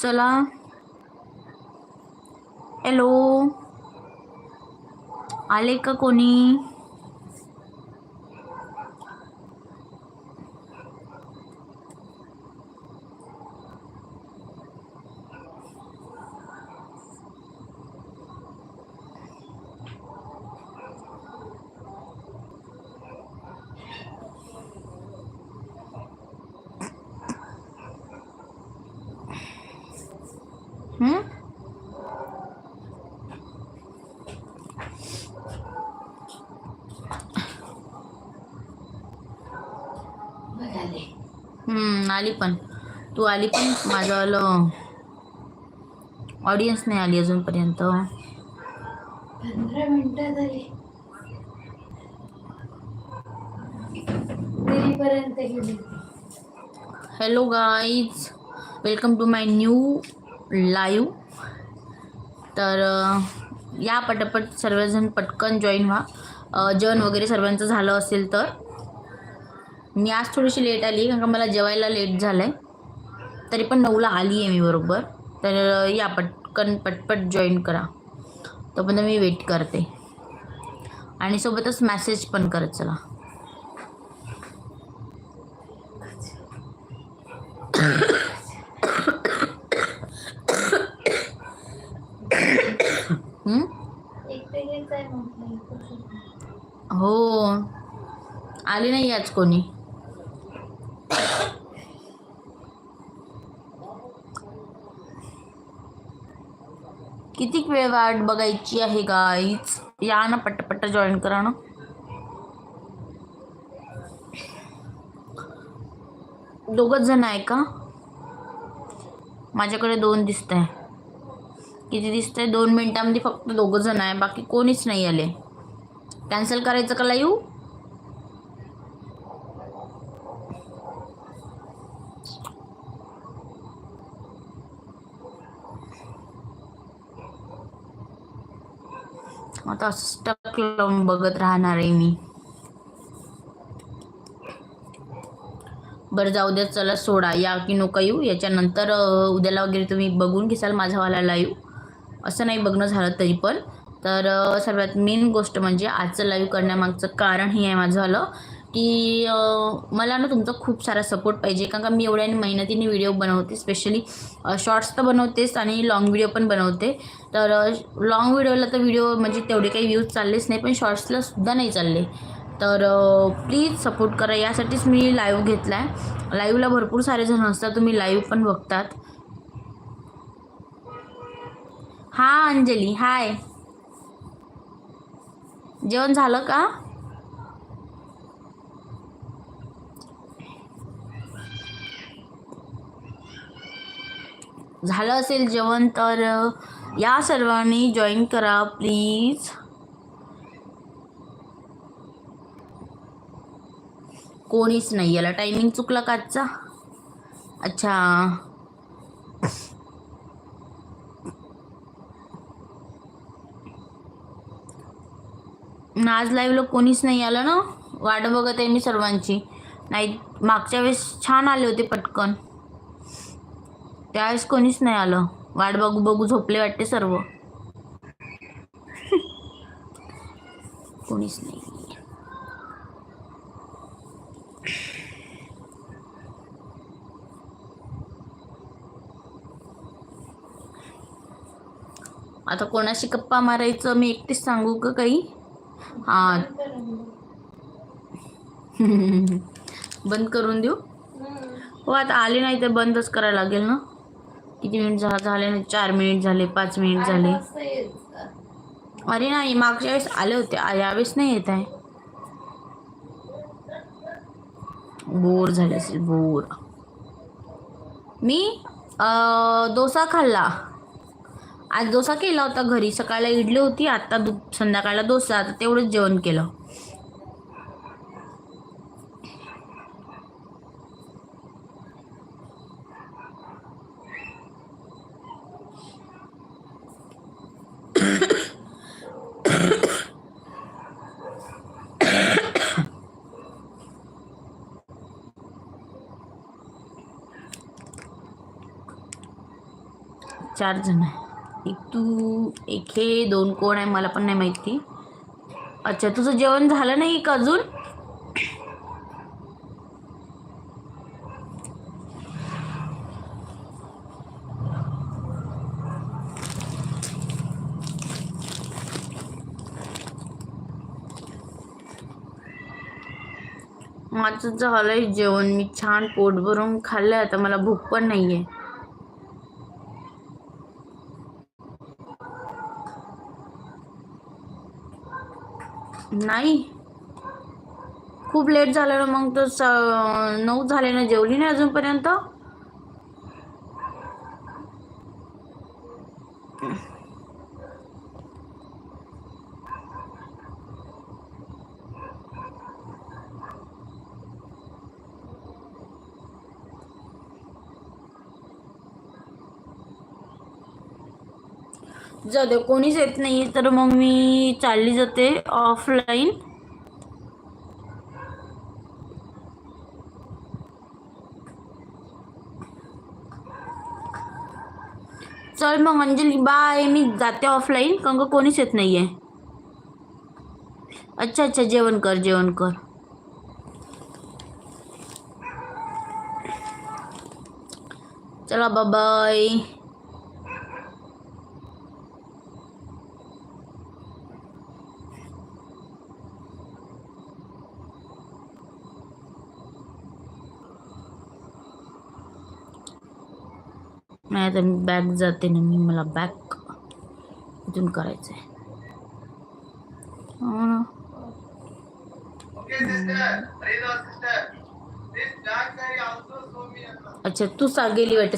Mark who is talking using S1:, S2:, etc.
S1: चला. हॅलो आले का कोणी? हं?
S2: बघाले.
S1: हं, आली पण. तू आली पण माझं ऑडियन्स नाही आली अजूनपर्यंत.
S2: पंधरा मिनिटं झाली दिल्लीपर्यंत गेली.
S1: Hello guys welcome to my new live तर या पटापट सर्वजण पटकन जॉईन व्हा. जेवण वगैरे सर्वांचं झालं असेल तर. मी आज थोडीशी लेट आली कारण का मला जेवायला लेट झालं आहे तरी पण नऊला आली आहे मी बरोबर. तर या पटकन पटपट जॉईन करा. तोपर्यंत मी वेट करते. आणि सोबतच मॅसेज पण करत चला. हो. आली नाही आज कोणी. किती वेळ वाट बघायची आहे गाईच या ना पटपट जॉईन करा ना. दोघच जण आहे का? माझ्याकडे दोन दिसत आहे किती दिसत आहे दोन मिनिटामध्ये फक्त दोघं जण आहे बाकी कोणीच नाही आले. कॅन्सल करायचं का लाईव्ह आता स्टक लावून बघत राहणार आहे मी. बरं जाऊ द्या चला सोडा. या की नका येऊ. याच्यानंतर उद्याला वगैरे तुम्ही बघून घेसाल माझावाला लाईव्ह असं नाही बघणं झालं तरी पण. तर सर्वात मेन गोष्ट म्हणजे आजचं लाईव्ह करण्यामागचं कारण हे आहे माझं झालं की मला ना तुमचा खूप सारा सपोर्ट पाहिजे. कारण का मी एवढ्या मेहनतीने व्हिडिओ बनवते स्पेशली शॉर्ट्स तर बनवतेच आणि लाँग व्हिडिओ पण बनवते. तर लाँग व्हिडिओला तर व्हिडिओ म्हणजे तेवढे काही व्ह्यूज चाललेच नाही पण शॉर्ट्सला सुद्धा नाही चालले. तर प्लीज सपोर्ट करा. यासाठीच मी लाईव्ह घेतला आहे लाईव्हला भरपूर सारे जण असतात तुम्ही लाईव्ह पण बघतात. हां अंजली. हाय जेवण झालं का? झालं असेल जेवण तर या सर्वांनी जॉईन करा प्लीज कोणीच नाही याला टायमिंग चुकला का आजचा? अच्छा. आज लाईव्हला कोणीच नाही आलं ना? वाट बघत आहे मी सर्वांची. नाही मागच्या वेळेस छान आले होते पटकन. त्यावेळेस कोणीच नाही आलं. वाट बघू बघू झोपले वाटते सर्व. कोणीच नाही. आता कोणाशी गप्पा मारायचं मी एकटीच सांगू का काही? हा. बंद करून देऊ? हो आता आले नाही तर बंदच करायला लागेल ना? किती मिनिट झाले ना? चार मिनिट झाले पाच मिनिट झाले. अरे नाही मागच्या वेळेस आले होते. यावेळेस नाही येत आहे. बोर झाले असेल बोर. मी डोसा खाल्ला. आज डोसा केला होता घरी. सकाळला इडली होती आता दु संध्याकाळला डोसा. आता तेवढंच जेवण केलं. चार जण आहे. एक तू एक हे दोन कोण आहे मला पण नाही माहिती. अच्छा तुझं जेवण झालं नाही का अजून? माझं झालंय जेवण. मी छान पोट भरून खाल्लं आता मला भूक पण नाही आहे नाही. खूप लेट झालं ना मग तर स- नऊ झाले ना जेवली नाही अजूनपर्यंत. जाऊ दे कोणीच येत नाही तर मग मी चालली जाते ऑफलाईन चल मग अंजली बाय मी जाते ऑफलाईन कारण का कोणीच येत नाही आहे अच्छा अच्छा जेवण कर जेवण कर. चला बाय नाही आता मी बॅग जाते ना मी मला बॅग इथून करायचं आहे हो अच्छा तू सा गेली वाटत.